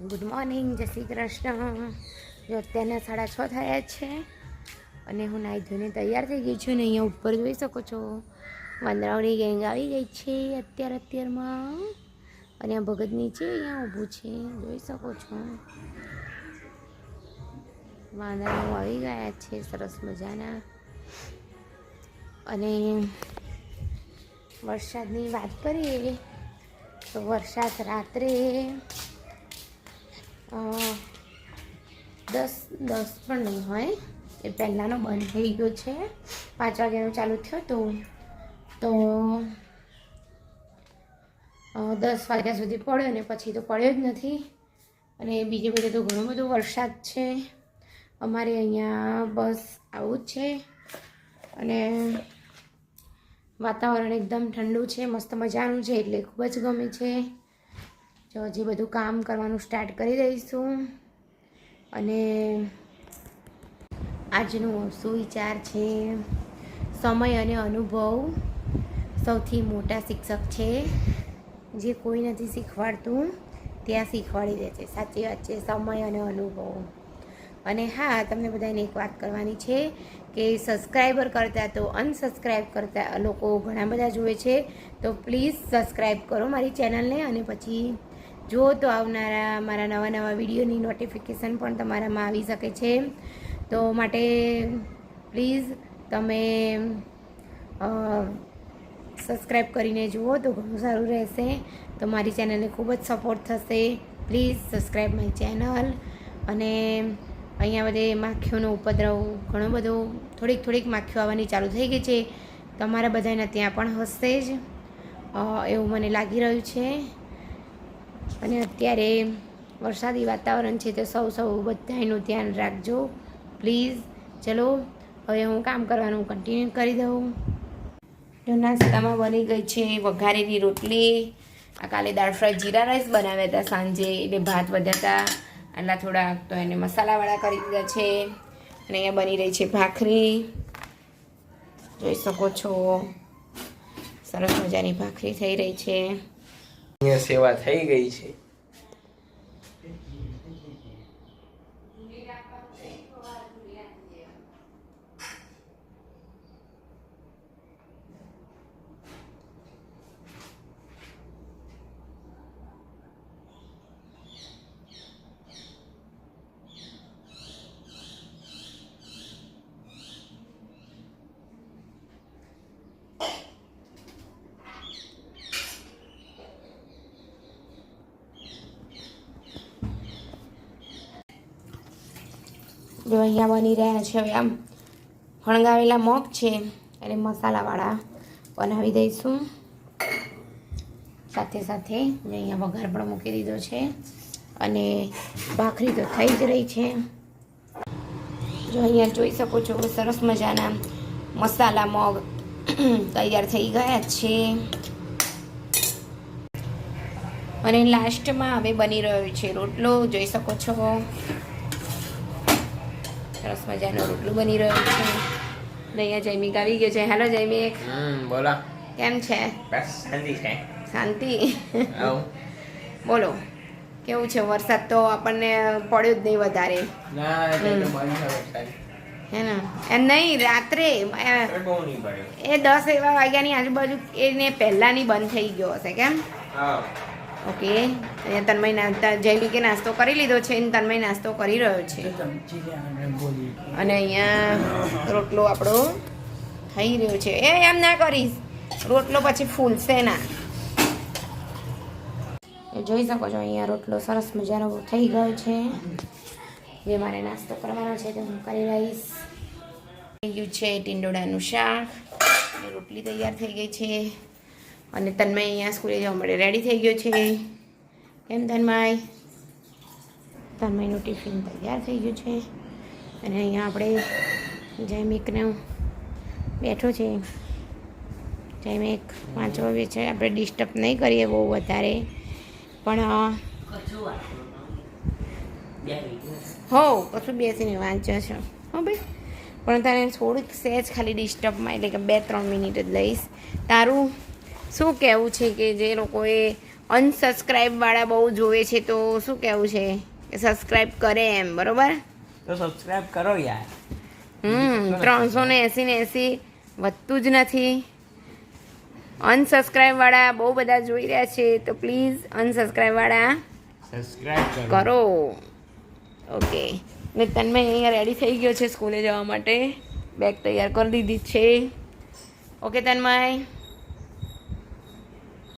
Good morning જય શ્રી કૃષ્ણ. જો અત્યારના સાડા છ થયા છે અને હું નાહી ધોઈને તૈયાર થઈ ગઈ છું ને અહીંયા ઉપર જોઈ શકો છો, વાંદરાઓની ગેંગ આવી ગઈ છે અત્યાર અત્યારમાં. અને આ ભગત નીચે અહીંયા ઊભું છે, જોઈ શકો છો. વાંદરાઓ આવી ગયા છે, સરસ મજાના. અને વરસાદની વાત કરીએ તો વરસાદ રાત્રે દસ દસ પણ નહીં હોય. એ પહેલાંનો બંધ થઈ ગયો છે. પાંચ વાગ્યાનો ચાલુ થયો તો તો દસ વાગ્યા સુધી પડ્યો ને પછી તો પડ્યો જ નથી. અને બીજે બધે તો ઘણો બધો વરસાદ છે. અમારે અહીંયા બસ આવું જ છે. અને વાતાવરણ એકદમ ઠંડુ છે, મસ્ત મજાનું છે, એટલે ખૂબ જ ગમે છે. જો હજી બધું કામ કરવાનું સ્ટાર્ટ કરી દઈશું. અને આજનો સુવિચાર છે સમય અને અનુભવ સૌથી મોટા શિક્ષક છે. જે કોઈ નથી શીખવાડતું, ત્યાં શીખવાડી દે છે. સાચી વાત છે, સમય અને અનુભવ. અને હા, તમને બધાને એક વાત કરવાની છે કે સબસ્ક્રાઈબર કરતાં તો અનસબસ્ક્રાઈબ કરતા લોકો ઘણા બધા જુએ છે. તો પ્લીઝ સબસ્ક્રાઈબ કરો મારી ચેનલને અને પછી જો તો આવનારા મારા નવા નવા વિડીયોની નોટિફિકેશન પણ તમારામાં આવી શકે છે. તો માટે પ્લીઝ તમે સબસ્ક્રાઈબ કરીને જુઓ તો ઘણું સારું રહેશે. તો મારી ચેનલને ખૂબ જ સપોર્ટ થશે. પ્લીઝ સબસ્ક્રાઈબ માય ચેનલ અને અહીંયા બધે માખીઓનો ઉપદ્રવ ઘણો બધો, થોડીક થોડીક માખીઓ આવવાની ચાલુ થઈ ગઈ છે. તમારા બધાના ત્યાં પણ હશે જ. એવું મને લાગી રહ્યું છે. અને અત્યારે વરસાદી વાતાવરણ છે તો સૌ સૌ બધાનું ધ્યાન રાખજો. પ્લીઝ ચલો, હવે હું કામ કરવાનું કન્ટિન્યુ કરી દઉં. જો નાસ્તામાં બની ગઈ છે વઘારેલી રોટલી. આ કાલે દાળ ફ્રાય જીરા રાઈસ બનાવ્યા હતા સાંજે. એટલે ભાત વધ્યા આટલા થોડા તો એને મસાલાવાળા કરી દીધા છે. અને અહીંયા બની રહી છે ભાખરી. જોઈ શકો છો. સરસ મજાની ભાખરી થઈ રહી છે. સેવા થઈ ગઈ છે. જો અહીંયા બની રહ્યા છે હવે આમ ફણગાવેલા મગ છે અને મસાલાવાળા બનાવી દઈશું. સાથે સાથે મેં અહીંયા વઘાર પણ મૂકી દીધો છે અને ભાખરી તો થઈ જ રહી છે. જો અહીંયા જોઈ શકો છો સરસ મજાના મસાલા મગ તૈયાર થઈ ગયા છે. અને લાસ્ટમાં હવે બની રહ્યો છે રોટલો, જોઈ શકો છો. સરસ મજાનો રોટલું બની રહ્યો છે. અહીંયા જૈમિક આવી ગયો છે. હેલો જૈમિક હમ બોલો. કેમ છે? બસ શાંતિ છે. શાંતિ? બોલો કેવું છે? વરસાદ તો આપણને પડ્યો જ નહીં વધારે. હે ને? એમ નહીં રાત્રે એ દસ એવા વાગ્યાની આજુબાજુ એને પહેલાંની બંધ થઈ ગયો હશે કેમ? હા. ઓકે. અહીંયા તન્મય નાસ્તા જૈમિકે નાસ્તો કરી લીધો છે અને તન્મય નાસ્તો કરી રહ્યો છે. અને અહીંયા રોટલો આપણો થઈ રહ્યો છે. એ એમ ના કરીશ. રોટલો પછી ફૂલશે ના. એ જોઈ શકો છો અહીંયા રોટલો સરસ મજાનો થઈ ગયો છે. જે મારે નાસ્તો કરવાનો છે તે હું કરી લઈશ. થઈ ગયું છે ટીંડોળાનું શાક. રોટલી તૈયાર થઈ ગઈ છે. અને તન્મય અહીંયા સ્કૂલે જવા માટે રેડી થઈ ગયો છે. કેમ તન્મય? તન્મયનું ટિફિન તૈયાર થઈ ગયું છે. અને અહીંયા આપણે જયમિકને બેઠો છે. જયમિક વાંચવા છે. આપણે ડિસ્ટર્બ નહીં કરીએ બહુ વધારે. પણ હો, કશું બેસીને વાંચે છે. હો ભાઈ. પણ તને થોડીક સહેજ ખાલી ડિસ્ટર્બમાં એટલે કે બે ત્રણ મિનિટ જ લઈશ. તારું શું કહેવું છે કે જે લોકોએ અનસબસ્ક્રાઈબવાળા બહુ જોવે છે તો શું કહેવું છે? કે સબસ્ક્રાઈબ કરે એમ બરોબર? તો સબસ્ક્રાઈબ કરો યાર. હમ ત્રણસો ને એંસી ને એંસી વધતું જ નથી. અનસબસ્ક્રાઈબવાળા બહુ બધા જોઈ રહ્યા છે તો પ્લીઝ અનસબસ્ક્રાઈબવાળા સબસ્ક્રાઈબ કરો. ઓકે ને તન્મય અહીંયા રેડી થઈ ગયો છે સ્કૂલે જવા માટે. બેગ તૈયાર કરી દીધી છે. ઓકે તન્મય.